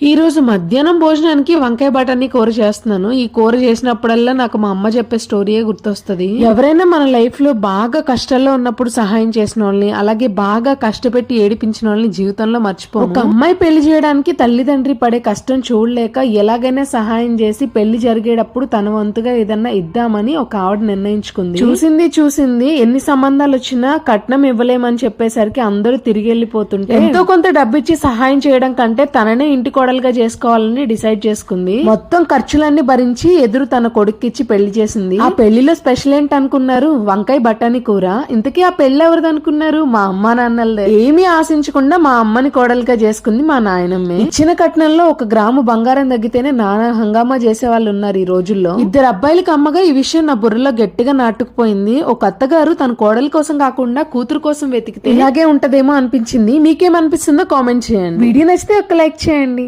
ఈరోజు మధ్యాహ్నం భోజనానికి వంకాయ బఠానీ కూర చేస్తున్నాను. ఈ కూర చేసినప్పుడల్లా నాకు మా అమ్మ చెప్పే స్టోరీయే గుర్తొస్తుంది. ఎవరైనా మన లైఫ్లో బాగా కష్టాల్లో ఉన్నప్పుడు సహాయం చేసిన వాళ్ళని అలాగే బాగా కష్టపెట్టి ఏడిపించిన వాళ్ళని జీవితంలో మర్చిపో ఒక అమ్మాయి పెళ్ళి చేయడానికి తల్లిదండ్రి పడే కష్టం చూడలేక ఎలాగైనా సహాయం చేసి పెళ్ళి జరిగేటప్పుడు తన వంతుగా ఏదన్నా ఇద్దామని ఒక ఆవిడ నిర్ణయించుకుంది. చూసింది చూసింది ఎన్ని సంబంధాలు వచ్చినా కట్నం ఇవ్వలేమని చెప్పేసరికి అందరూ తిరిగి వెళ్ళిపోతుంటే ఎంతో కొంత డబ్బిచ్చి సహాయం చేయడం కంటే తననే ఇంటికి కోడలుగా చేసుకోవాలని డిసైడ్ చేసుకుంది. మొత్తం ఖర్చులన్నీ భరించి ఎదురు తన కొడుక్కిచ్చి పెళ్ళి చేసింది. ఆ పెళ్ళిలో స్పెషల్ ఏంటి అనుకున్నారు వంకాయ బఠానీ కూర. ఇంతకీ ఆ పెళ్ళి ఎవరిది అనుకున్నారు మా అమ్మా నాన్నలదే. ఏమీ ఆశించకుండా మా అమ్మని కోడలుగా చేసుకుంది మా నాయనమ్మే. ఇచ్చిన కట్నంలో ఒక గ్రాము బంగారం తగ్గితేనే నానా హంగామా చేసే వాళ్ళు ఉన్నారు ఈ రోజుల్లో. ఇద్దరు అబ్బాయిలకి అమ్మగా ఈ విషయం నా బుర్రలో గట్టిగా నాటుకుపోయింది. ఒక అత్తగారు తన కోడలి కోసం కాకుండా కూతురు కోసం వెతికితే ఇలాగే ఉంటదేమో అనిపించింది. మీకేమనిపిస్తుందో కామెంట్ చేయండి. వీడియో నచ్చితే ఒక లైక్ చేయండి.